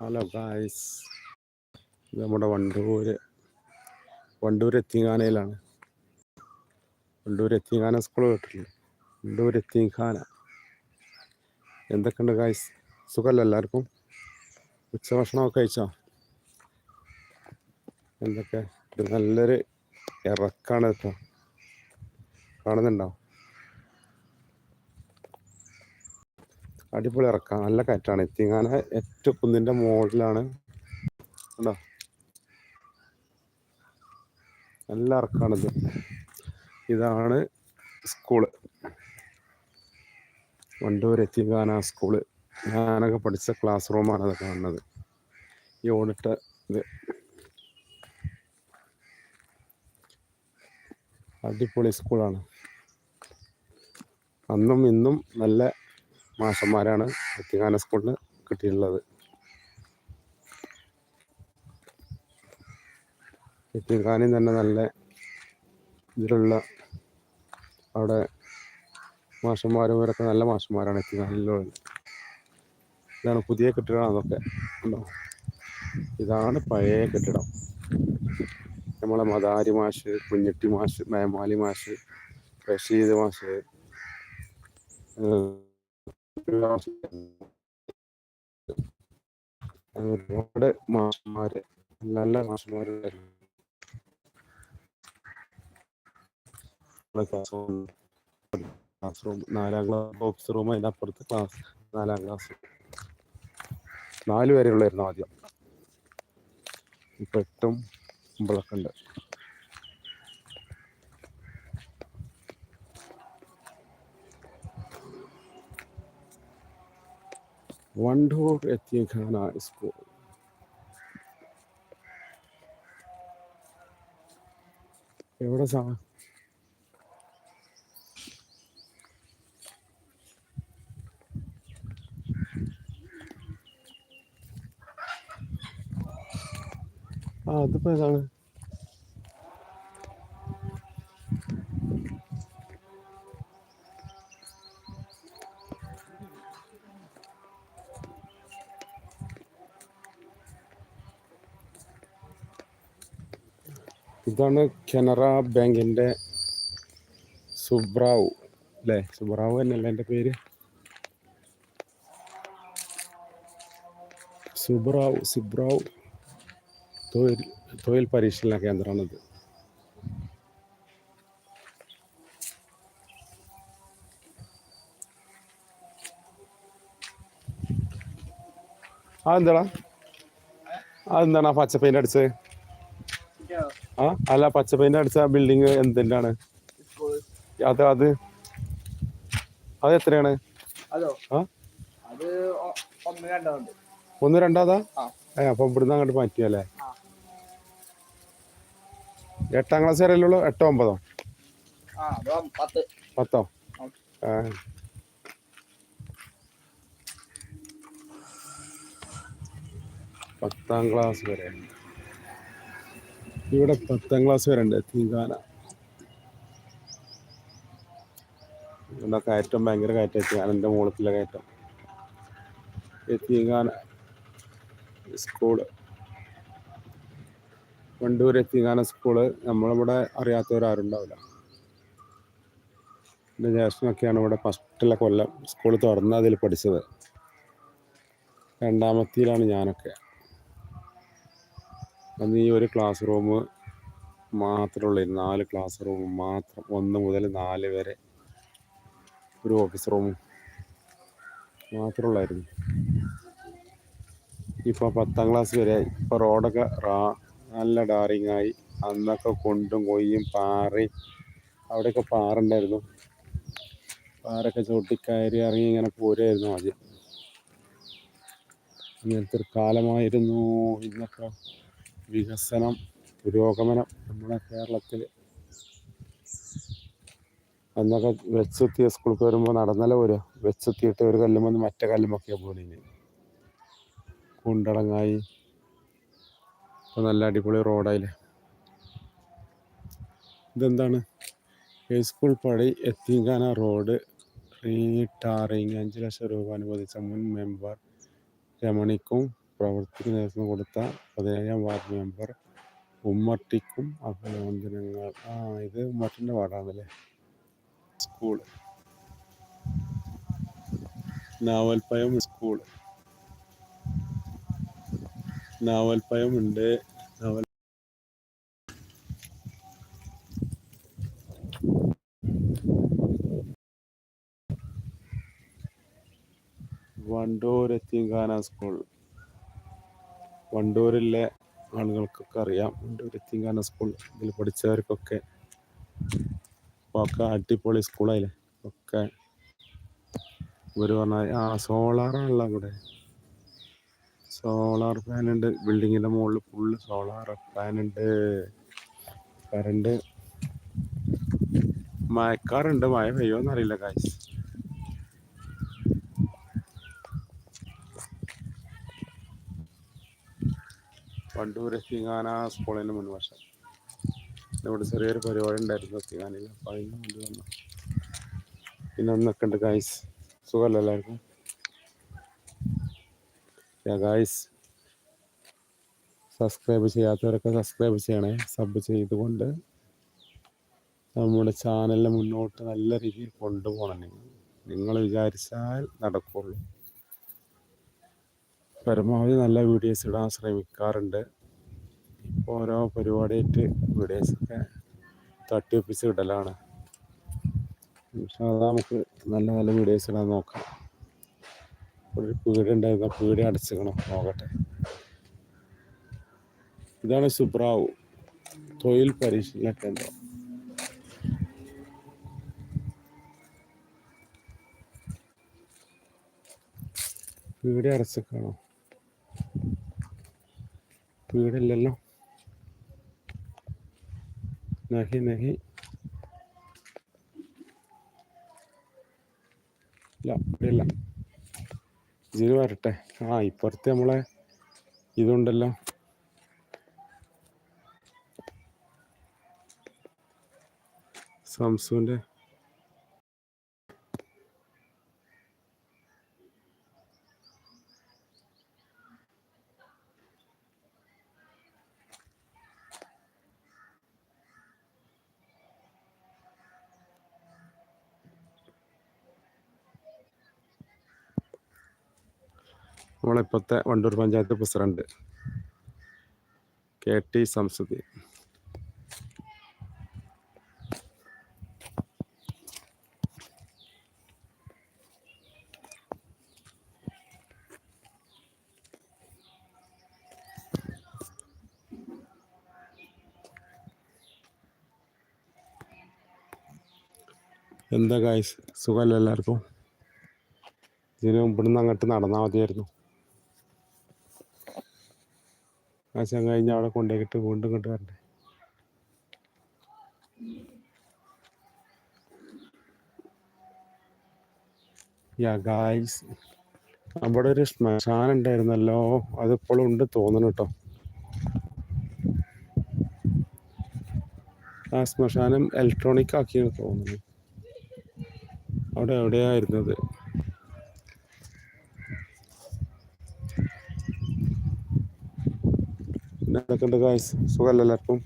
Hello guys നമ്മുടെ വണ്ടൂർ വണ്ടൂർ എത്തിങ്ങാനയിലാണ്. Wandoor Ethingana school കേട്ടില്ലേ വണ്ടൂർ എത്തിങ്ങാന. എന്തൊക്കെയുണ്ട് ഗായ്സ് സുഖമല്ല എല്ലാവർക്കും? ഉച്ചഭക്ഷണമൊക്കെ കഴിച്ചോ? എന്തൊക്കെ? നല്ലൊരു ഇറക്കാണ് കേട്ടോ. കാണുന്നുണ്ടോ? അടിപൊളി ഇറക്കാം നല്ല കാറ്റാണ് എത്തിങ്ങാന ഏറ്റവും കുന്നിന്റെ മുകളിലാണ് കണ്ടോ? നല്ല ഇറക്കാണിത്. ഇതാണ് സ്കൂൾ. വണ്ടൂർ എത്തിങ്ങാന സ്കൂൾ. ഞാനൊക്കെ പഠിച്ച ക്ലാസ് റൂമാണ് അത് കാണുന്നത് ഈ ഓടിട്ട ഇത്. അടിപൊളി സ്കൂളാണ്. അന്നും ഇന്നും നല്ല മാഷന്മാരാണ് എത്തിങ്ങാന സ്കൂളിന് കിട്ടിയിട്ടുള്ളത്. എത്തിങ്ങാനയും തന്നെ നല്ല ഇതിലുള്ള അവിടെ മാഷന്മാരും ഇവരൊക്കെ നല്ല മാഷന്മാരാണ് എത്തിങ്ങാനിലുള്ളത് ഇതാണ് പുതിയ കെട്ടിടം ഉണ്ടോ? ഇതാണ് പഴയ കെട്ടിടം. നമ്മളെ മദാരി മാഷ് കുഞ്ഞിട്ടി മാഷ് മേമാലി മാഷ് റഷീദ് മാഷ് ഒരുപാട് മാഷന്മാര് നല്ല മാഷന്മാരുണ്ടായിരുന്നു ക്ലാസ് റൂം ക്ലാസ് റൂം നാലാം ക്ലാസ് ബോക്സ് റൂം അതിന്റെ അപ്പുറത്ത് ക്ലാസ് നാലാം ക്ലാസ് നാല് വരെ ഉള്ളായിരുന്നു ആദ്യം. ഇപ്പം എട്ടും ഒമ്പതൊക്കെ ഉണ്ട് വണ്ടൂർ എത്തിയഖാന സ്കൂൾ എവിടെ സാ? ആ അതിപ്പോ ഏതാണ്? ഇതാണ് കനറ ബാങ്കിന്റെ സുബ്രാവു അല്ലേ? സുബ്രാവു തന്നെയല്ലേ എന്റെ പേര്? സുബ്രാവു സിബ്രാവു. തൊഴിൽ തൊഴിൽ പരിശീലന കേന്ദ്രമാണിത്. അതെന്താടാ? അതെന്താണ് ആ പച്ച പെയിന്റ് അടിച്ചത് ആ? അല്ല പച്ച പെയിന്റ് അടിച്ച ബിൽഡിങ് എന്തിന്റെയാണ് അത് അത്. അത് എത്രയാണ്? ഒന്ന് രണ്ടാതാ? ആ. ഏ അപ്പൊ ഇവിടുന്ന് അങ്ങോട്ട് മാറ്റിയല്ലേ ആ. എട്ടാം ക്ലാസ് വരെ ഉള്ളൂ? എട്ടോ ഒമ്പതോ? ആ പത്ത്. ആ. ആ. പത്താം ക്ലാസ് വരെ. ഇവിടെ പത്താം ക്ലാസ് വരെ ഉണ്ട് തീങ്കാന. ഇവിടെ കയറ്റം ഭയങ്കര കയറ്റം എന്റെ മുകളിലെ കയറ്റം. എത്തിങ്ങാന സ്കൂൾ വണ്ടൂർ എത്തിങ്ങാന സ്കൂൾ നമ്മളിവിടെ അറിയാത്തവരാരുണ്ടാവില്ല. എന്റെ ജ്യേഷ്ഠനൊക്കെയാണ് ഇവിടെ ഫസ്റ്റിലെ കൊല്ലം സ്കൂൾ തുറന്ന് അതിൽ പഠിച്ചത്. രണ്ടാമത്തിലാണ് ഞാനൊക്കെ. അന്ന് ഈ ഒരു ക്ലാസ് റൂം മാത്രമേ ഉള്ളായിരുന്നു നാല് ക്ലാസ് റൂം മാത്രം. ഒന്ന് മുതൽ നാല് വരെ ഒരു ഓഫീസ് റൂമും മാത്രമുള്ളായിരുന്നു ഇപ്പോൾ പത്താം ക്ലാസ് വരെ ഇപ്പോൾ റോഡൊക്കെ റാ നല്ല ഡാറിങ് ആയി. അന്നൊക്കെ കൊണ്ടും കൊയ്യും പാറി. അവിടെയൊക്കെ പാറുണ്ടായിരുന്നു പാറൊക്കെ ചവിട്ടിക്കയറി ഇറങ്ങി ഇങ്ങനെ പോരുമായിരുന്നു ആദ്യം. ഇങ്ങനത്തെ ഒരു കാലമായിരുന്നു ഇന്നൊക്കെ. വികസനം പുരോഗമനം നമ്മുടെ കേരളത്തിൽ. അന്നൊക്കെ വെച്ചെത്തിയ സ്കൂളിൽ വരുമ്പോൾ നടന്നല്ല പോരുക വെച്ചെത്തിയിട്ട് ഒരു കല്ലുമെന്ന് മറ്റേ കല്ലുമൊക്കെയാണ് പോലെ കുണ്ടടങ്ങായി. ഇപ്പം നല്ല അടിപൊളി റോഡായില്ലേ ഇതെന്താണ്? ഹൈസ്കൂൾ പടി എത്തിങ്കാന റോഡ് റീടാറിങ് അഞ്ച് ലക്ഷം രൂപ അനുവദിച്ച മുൻ മെമ്പർ രമണിക്കും പ്രവൃത്തിക്ക് നേതൃത്വം കൊടുത്ത പതിനേഴാം വാർഡ് മെമ്പർ ഉമ്മട്ടിക്കും അഭിനന്ദനങ്ങൾ. ആ ഇത് ഉമ്മട്ടിന്റെ വാർഡാണല്ലേ? സ്കൂൾ. നാവൽപ്പയം സ്കൂൾ. നാവൽപ്പയം ഉണ്ട്. നാവൽ വണ്ടൂർ സ്കൂൾ. വണ്ടൂരിലെ ആളുകൾക്കൊക്കെ അറിയാം. വണ്ടൂർ തിങ്കാന സ്കൂൾ ഇതിൽ പഠിച്ചവർക്കൊക്കെ ഒക്കെ അടിപൊളി സ്കൂളായില്ലേ ഒക്കെ ഇവർ പറഞ്ഞ ആ സോളാറാണല്ലോ ഇവിടെ സോളാർ ഫാൻ ഉണ്ട്. ബിൽഡിങ്ങിന്റെ മുകളിൽ ഫുള്ള് സോളാർ ഫാൻ ഉണ്ട്. കറണ്ട് മഴക്കാറുണ്ട്. മഴ പെയ്യോന്ന് അറിയില്ല കാശ് വണ്ടൂർ എത്തിങ്ങാന സ്കൂളിന് മുൻവശം ഇവിടെ ചെറിയൊരു പരിപാടി ഉണ്ടായിരുന്നു എത്തിങ്ങാനിൽ അപ്പം അതിന് വേണ്ടി വന്നു. പിന്നെ ഒന്നൊക്കെ ഉണ്ട് ഗായ്സ് സുഖമല്ല എല്ലാവർക്കും? ഗായ്സ് സബ്സ്ക്രൈബ് ചെയ്യാത്തവരൊക്കെ സബ്സ്ക്രൈബ് ചെയ്യണേ. സബ് ചെയ്തുകൊണ്ട് നമ്മുടെ ചാനലിനെ മുന്നോട്ട് നല്ല രീതിയിൽ കൊണ്ടുപോകണം നിങ്ങൾ. നിങ്ങൾ വിചാരിച്ചാൽ നടക്കുള്ളൂ. പരമാവധി നല്ല വീഡിയോസ് ഇടാൻ ശ്രമിക്കാറുണ്ട്. ഇപ്പോൾ ഓരോ പരിപാടിയായിട്ട് വീഡിയോസൊക്കെ തട്ടിയൊപ്പിച്ച് ഇടലാണ്. പക്ഷേ അത് നമുക്ക് നല്ല നല്ല വീഡിയോസ് ഇടാൻ നോക്കാം. ഒരു പീടി ഉണ്ടായിരുന്ന പീടി അടച്ചിക്കണം നോക്കട്ടെ. ഇതാണ് സുബ്രാവ്. തൊഴിൽ പരിശീലന കേന്ദ്രം പീടി അടച്ചിക്കണോ പീടില്ലല്ലോ. നഹി നഹി ഇല്ല ഇവിടെയില്ല. ഇതിന് വരട്ടെ. ആ ഇപ്പുറത്ത് നമ്മളെ ഇതുണ്ടല്ലോ. സംസുവിന്റെ നമ്മളിപ്പോഴത്തെ Wandoor panchayat president K T Samsudheen എന്താ ഗായ്സ് സുഖമല്ല എല്ലാവർക്കും? ഇതിന് ഇവിടുന്ന് അങ്ങോട്ട് നടന്നാൽ മതിയായിരുന്നു. ആശം കഴിഞ്ഞ് അവിടെ കൊണ്ടുപോയിട്ട് വീണ്ടും കൊണ്ട് വരണ്ടേ? യാ ഗായ്സ് അവിടെ ഒരു ശ്മശാനം ഉണ്ടായിരുന്നല്ലോ. അതിപ്പോഴും ഉണ്ട് തോന്നണം കേട്ടോ ആ ശ്മശാനം ഇലക്ട്രോണിക് ആക്കിയെന്ന് തോന്നുന്നു. അവിടെ എവിടെയായിരുന്നത് എന്തൊക്കെയുണ്ട് ഗായ്സ് സുഖമല്ല എല്ലാവർക്കും?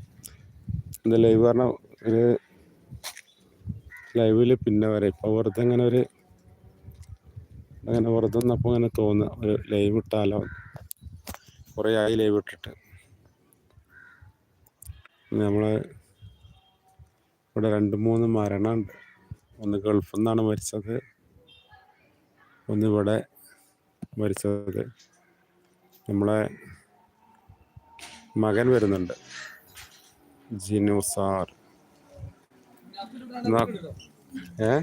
എന്താ ലൈവ് പറഞ്ഞ ഒരു ലൈവിൽ പിന്നെ വരെ. ഇപ്പോൾ വെറുതെ അങ്ങനെ ഒരു അങ്ങനെ വെറുതെ നിന്നപ്പോൾ അങ്ങനെ തോന്നുക ഒരു ലൈവ് ഇട്ടാലോ? കുറേ ആയി ലൈവ് ഇട്ടിട്ട്. നമ്മൾ ഇവിടെ രണ്ട് മൂന്ന് മരണമുണ്ട് ഒന്ന് ഗൾഫിൽ നിന്നാണ് മരിച്ചത്. ഒന്നിവിടെ മരിച്ചത്. നമ്മളെ മകൻ വരുന്നുണ്ട്. ജിനു സാർ. ഏ.